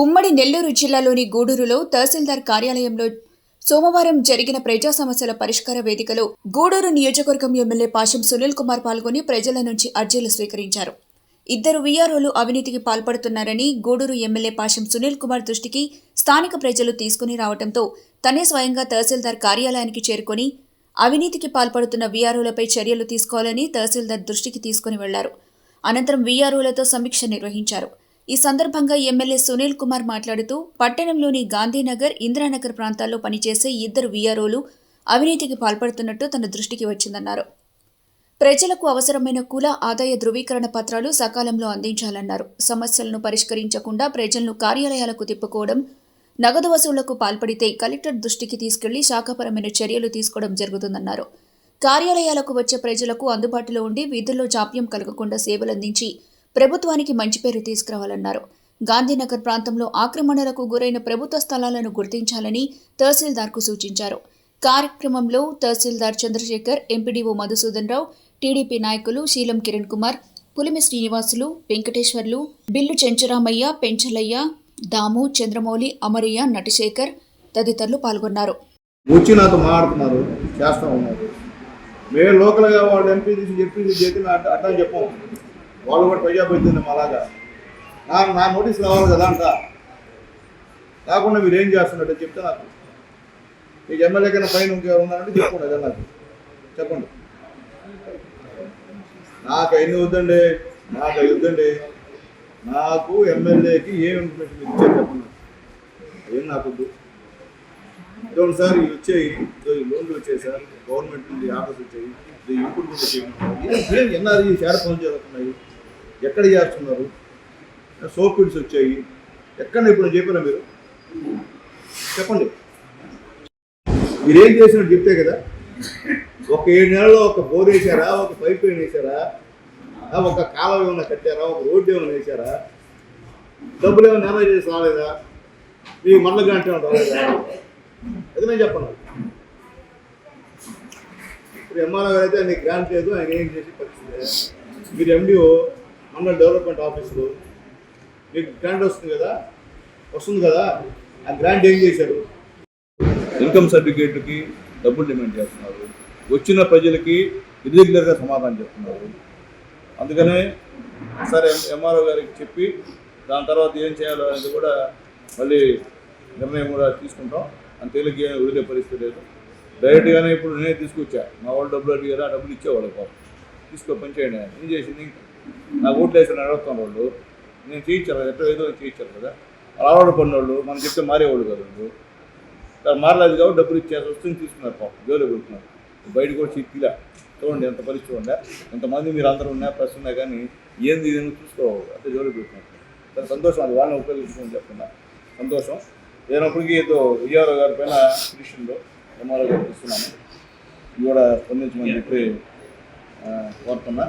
ఉమ్మడి నెల్లూరు జిల్లాలోని గూడూరులో తహసీల్దార్ కార్యాలయంలో సోమవారం జరిగిన ప్రజా సమస్యల పరిష్కార వేదికలో గూడూరు నియోజకవర్గం ఎమ్మెల్యే పాషం సునీల్ కుమార్ పాల్గొని ప్రజల నుంచి అర్జీలు స్వీకరించారు. ఇద్దరు వీఆర్ఓలు అవినీతికి పాల్పడుతున్నారని గూడూరు ఎమ్మెల్యే పాషం సునీల్ కుమార్ దృష్టికి స్థానిక ప్రజలు తీసుకుని రావడంతో తనే స్వయంగా తహసీల్దార్ కార్యాలయానికి చేరుకొని అవినీతికి పాల్పడుతున్న వీఆర్ఓలపై చర్యలు తీసుకోవాలని తహసీల్దార్ దృష్టికి తీసుకుని వెళ్ళారు. అనంతరం వీఆర్ఓలతో సమీక్ష నిర్వహించారు. ఈ సందర్భంగా ఎమ్మెల్యే సునీల్ కుమార్ మాట్లాడుతూ పట్టణంలోని గాంధీనగర్ ఇందిరానగర్ ప్రాంతాల్లో పనిచేసే ఇద్దరు వీఆర్ఓలు అవినీతికి పాల్పడుతున్నట్టు తన దృష్టికి వచ్చిందన్నారు. ప్రజలకు అవసరమైన కుల ఆదాయ ధృవీకరణ పత్రాలు సకాలంలో అందించాలన్నారు. సమస్యలను పరిష్కరించకుండా ప్రజలను కార్యాలయాలకు తిప్పుకోవడం నగదు వసూళ్ళకు పాల్పడితే కలెక్టర్ దృష్టికి తీసుకెళ్ళి శాఖపరమైన చర్యలు తీసుకోవడం జరుగుతుందన్నారు. కార్యాలయాలకు వచ్చే ప్రజలకు అందుబాటులో ఉండి వీధుల్లో జాప్యం కలగకుండా సేవలందించి ప్రభుత్వానికి మంచి పేరు తీసుకురావాలన్నారు. గాంధీనగర్ ప్రాంతంలో ఆక్రమణలకు గురైన ప్రభుత్వ స్థలాలను గుర్తించాలని తహసీల్దార్కు సూచించారు. కార్యక్రమంలో తహసీల్దార్ చంద్రశేఖర్ ఎంపీడీఓ మధుసూదన్ రావు టీడీపీ నాయకులు శీలం కిరణ్ కుమార్ పులిమి శ్రీనివాసులు వెంకటేశ్వర్లు బిల్లు చెంచరామయ్య పెంచలయ్య దాము చంద్రమౌళి అమరయ్య నటిశేఖర్ తదితరులు పాల్గొన్నారు. వచ్చి నాతో మాట్లాడుతున్నారు ఉన్నారు. మేము లోకల్గా వాళ్ళు ఎంపీ తీసి చెప్పి చేతి అడ్డం వాళ్ళు కూడా ప్రజాప్రతినిధి అలాగా నా నా నోటీస్ రావాలి కదా అంట. కాకుండా మీరు ఏం చేస్తున్నట్టు చెప్తే నాకు. మీకు ఎమ్మెల్యే కన్నా పైన ఇంకెవరు ఉన్నారంటే చెప్పండి అదే నాకు. చెప్పండి. నాకు ఎన్ని వద్దండి నాకు అవి వద్దండి. నాకు ఎమ్మెల్యేకి ఏం ఇన్ఫర్మేషన్ ఇచ్చే చెప్పండి. ఏం నాకు వద్దు. ఇదిగోండి సార్ ఇవి వచ్చాయి లోన్లు వచ్చాయి సార్ గవర్నమెంట్ నుండి ఆఫర్స్ వచ్చాయి ఇది ఇంప్రూవ్మెంట్ వచ్చాయి. ఎన్ఆర్ ఈ షేర్ ఫోన్ చేస్తున్నాయి ఎక్కడ చేస్తున్నారు? సోప్ పిడ్స్ వచ్చాయి. ఎక్కడ ఇప్పుడు చెప్పిన మీరు? చెప్పండి. మీరేం చేసినట్టు చెప్తే కదా ఒక ఏడు నెలల్లో ఒక బోర్ వేసారా? ఒక పైప్ లైన్ వేసారా? ఒక కాలువ ఏమైనా కట్టారా? ఒక రోడ్డు ఏమైనా వేసారా? డబ్బులు ఏమైనా నెల చేసి రాలేదా? మీకు మళ్ళీ గంట రాలేదా? అది నేను చెప్పను. ఇప్పుడు ఎంఆర్ఓ గారు అయితే ఆయన గ్రాంట్ లేదు ఆయన ఏం చేసి పరిస్థితి? మీరు ఎండిఓ మండల డెవలప్మెంట్ ఆఫీసులో. మీకు గ్రాంట్ వస్తుంది కదా? వస్తుంది కదా? ఆ గ్రాంట్ ఏం చేశారు? ఇన్కమ్ సర్టిఫికేట్కి డబ్బులు డిమాండ్ చేస్తున్నారు. వచ్చిన ప్రజలకి ఇర్రెగ్యులర్గా సమాధానం చెప్తున్నారు. అందుకనే సరే ఎంఆర్ఓ గారికి చెప్పి దాని తర్వాత ఏం చేయాలో అనేది కూడా మళ్ళీ నిర్ణయం కూడా తీసుకుంటాం. అంత తేలిక వదిలే పరిస్థితి లేదు. డైరెక్ట్గానే ఇప్పుడు నేనే తీసుకొచ్చా. మా వాళ్ళు డబ్బులు అడిగారు ఆ డబ్బులు ఇచ్చేవాళ్ళు పాపం తీసుకో పని చేయండి ఏం చేసింది? నా ఓట్లు వేసిన అడుగుతాను వాళ్ళు నేను చేయించాను కదా ఎట్లా ఏదో చేయించాను కదా. అలవాటు పడినోళ్ళు మనం చెప్తే మారేవాళ్ళు కదా వాళ్ళు. మారలేదు కాబట్టి డబ్బులు ఇచ్చేసి వస్తుంది తీసుకున్నారు పాపం జోలు పెడుతున్నారు బయట కూడా చిక్కిలా చూడండి ఎంత పరిస్థితి ఉండే ఎంతమంది మీరు అందరూ ఉన్నా ప్రెస్ ఉన్నా కానీ ఏంది ఇది చూసుకోవాలి అంటే జోలు పెడుతున్నారు సరే సంతోషం అది వాళ్ళని ఉపయోగించుకోమని చెప్తున్నా. సంతోషం. లేనప్పటికీ ఏదో విజయవాడ గారి పైన పిటిషన్లో ఎంఆర్ఓ గారికి ఇస్తున్నాను కూడా స్పందించమని చెప్పి కోరుతున్నా.